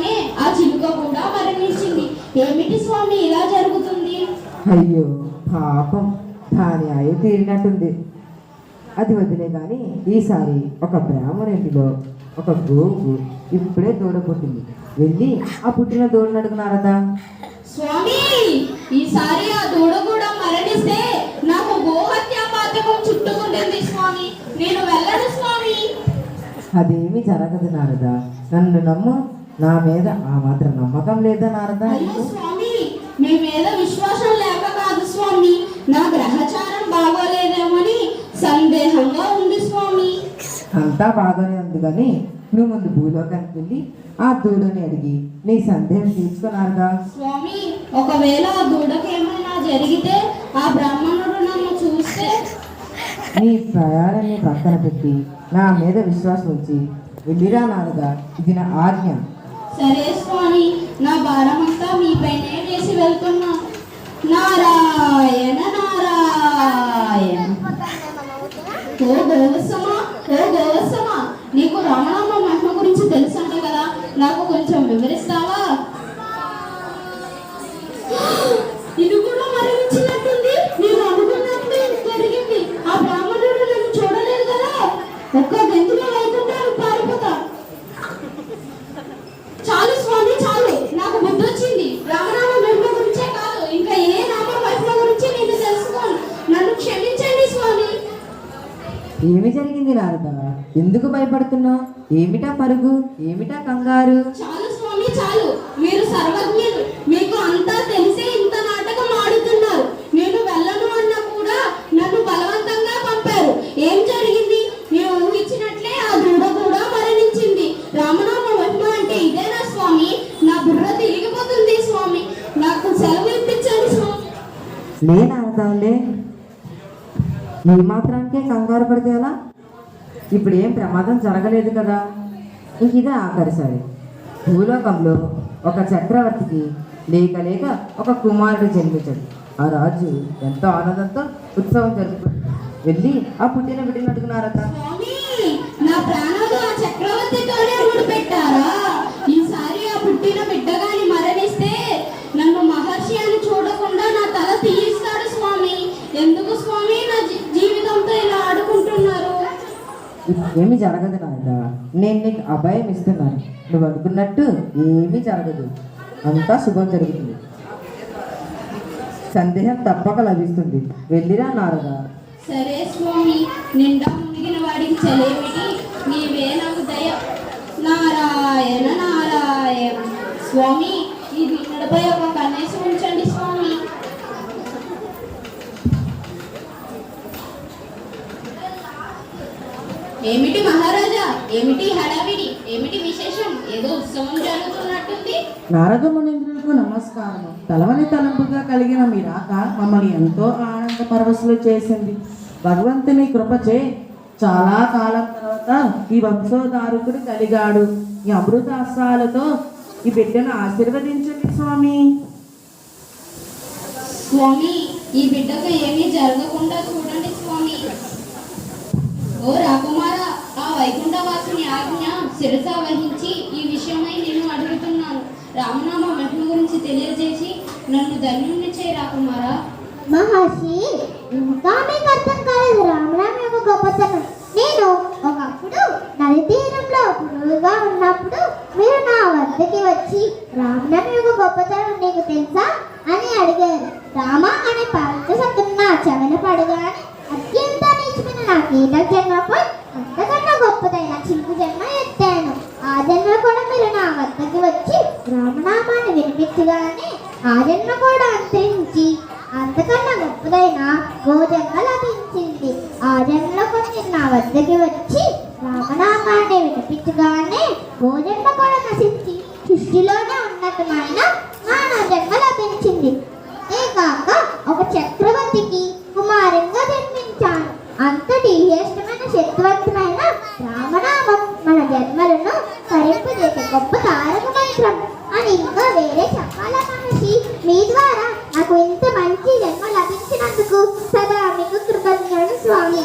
ఉండగానే ఆ చిలుక కూడా మరణించింది. ఏమిటి స్వామి ఇలా జరుగుతుంది? అయ్యో పాపం. దాని అయ్య తీరినట్టుంది. అది వదిలే కానీ ఈసారి ఒక బ్రాహ్మణుడిలో ఒక గోవు ఇప్పుడే దూడ పుట్టింది వెళ్ళి ఆ పుట్టిన దూడను అడుగున్నారదా స్వామి ఈసారి ఆ దూడ కూడా మరణిస్తే నాకు గోహత్య పాతకం చుట్టుకుంటుంది స్వామి. నేను వెళ్ళను స్వామి. అదేమి జరగదు నారదా. నన్ను నమ్ము. నా మీద ఆ మాత్రం నమ్మకం లేదా నారదా? స్వామి మీ మీద విశ్వాసం లేక కాదు స్వామి. నా గ్రహచారం బాగోలేదేమని సందేహంగా ఉంది స్వామి. అంతా బాగానే ఉంది కానీ నువ్వు ముందు భూలోకానికి వెళ్ళి ఆ దూడని అడిగి నీ సందేహం తీర్చుకున్నారుగా స్వామి ఒకవేళ ఆ దూడకి ఏమైనా జరిగితే ఆ బ్రాహ్మణుడు నన్ను చూస్తే? నీ ప్రయాణాన్ని పక్కన పెట్టి నా మీద విశ్వాసం ఉంచి వెళ్ళిరా నాన్నగా ఇది నా ఆజ్ఞ. సరే స్వామి నా భారమంతా మీపైనే వేసి వెళ్తున్నా. నారాయణ నారాయణ. ఓ గోవసమా ఓ గోవసమా నీకు రామనామ మహిమ గురించి తెలుసంట కదా. నాకు కొంచెం వివరిస్తావా? ఇది కూడా మరణించినట్టుంది. నేను అనుకున్నట్టు జరిగింది. ఆ బ్రాహ్మణుడు నన్ను చూడలేదు కదా. ఒక్క గంతులో ఏమి జరిగింది నారద? ఎందుకు భయపడుతున్నావు? ఏమిటా పరుగు? ఏమిటా కంగారు? చాలు స్వామి చాలు. మీరు సర్వజ్ఞులు. మీకు అంతా తెలిసే ఇంత నాటకం ఆడుతున్నారు. నేను వెళ్ళను అన్నా కూడా నన్ను బలవంతంగా పంపారు. ఏం జరిగింది? నేను ఊహించినట్లే ఆ దృఢ కూడా మరణించింది. రామనామ మహిమ అంటే ఇదేనా స్వామి? నా బుర్ర తిరిగిపోతుంది స్వామి. నాకు సెలవు ఇప్పించండి స్వామి. లే నారద లే ఈ మాత్రానికే కంగారు పడితే ఎలా? ఇప్పుడు ఏం ప్రమాదం జరగలేదు కదా. ఇంక ఇదే ఆఖరిసారి భూలోకంలో ఒక చక్రవర్తికి లేక లేక ఒక కుమారుడు జన్మించాడు. ఆ రాజు ఎంతో ఆనందంతో ఉత్సవం జరుపుకుంటాడు. వెళ్ళి ఆ పుట్టిన బిడ్డను అడుగునారట. స్వామి నా ప్రాణం ఆ చక్రవర్తితోనే ముడిపెట్టారా ఈసారి ఆ పుట్టిన బిడ్డగాని మరణిస్తే నన్ను మహర్షి అని చూడకుండా నా తల తీయిస్తాడు స్వామి ఎందుకు స్వామి నా జీ- జీవితంతో ఇలా ఆడుకుంటున్నారు ఏమి జరగదు నాయన. నేను నీకు అభయం ఇస్తున్నాను. నువ్వు అనుకున్నట్టు ఏమీ జరగదు. అంతా శుభం జరుగుతుంది. సందేహం తప్పక లభిస్తుంది. వెళ్ళిరా నారదా. సరే స్వామి నిండా మునిగిన వాడికి చలేమిటి? నీవే నాకు దయ. నారాయణ నారాయణ. స్వామి ఏమిటి మహారాజా? ఏమిటి హడావిడి? ఏమిటి విశేషం? ఏదో ఉత్సవం జరుగుతున్నట్టుంది. నారద మునీంద్రులకు నమస్కారం తలవని తలంపుగా కలిగిన మీ రాక మమ్మల్ని ఎంతో ఆనంద పరవశులు చేసింది. భగవంతుని కృపచే చాలా కాలం తర్వాత ఈ వంశోధారకుడు కలిగాడు. ఈ అమృతాస్త్రాలతో ఈ బిడ్డను ఆశీర్వదించండి స్వామి. స్వామి ఈ బిడ్డకు ఏమీ జరగకుండా చూడండి స్వామి. ఓ రాకుమార ఆ వైకుంఠవాసుని ఆజ్ఞ శిరస వహించి ఈ విషయమై నేను అడుగుతున్నాను. రామనామ మహిమ గురించి తెలియజేసి నన్ను ధన్యుణ్ణి చేయి రాకుమార. మహర్షి ఇంకా మీకు అర్థం కాలేదు రామనామ యొక్క గొప్పతనం. నేను ఒకప్పుడు నది తీరంలో పురుగుగా ఉన్నప్పుడు మీరు నా వద్దకి వచ్చి రామనామ యొక్క గొప్పతనం నీకు తెలుసా అని అడిగారు రామ అనే పరంత సత్తున్న నా చెవెన పడగానే అత్యంత నీచమైన నా కీట జన్మపై అంతకన్నా గొప్పదైన చిలుకు జన్మ ఎత్తాను ఆ జన్మ కూడా మీరు నా వద్దకి వచ్చి రామనామాన్ని వినిపించగానే ఆ జన్మ కూడా అంతరించి అంతకన్నా గొప్పదైన గోజన్మ లభించింది ఆ జన్మలో కొన్ని నా వద్దకి వచ్చి రామనామాన్ని వినిపించగానే గోజన్మ కూడా నశించి సృష్టిలోనే ఉన్నతమైన మానవ జన్మ లభించింది. అంతేకాక ఒక చక్రవర్తికి కుమారంగా జన్మించాను. అంతటి శ్రేష్టమైన శక్తివంతమైన రామనామం మన జన్మలను మంచి జన్మలభించినందుకు సదా మీకు కృతజ్ఞుడు స్వామి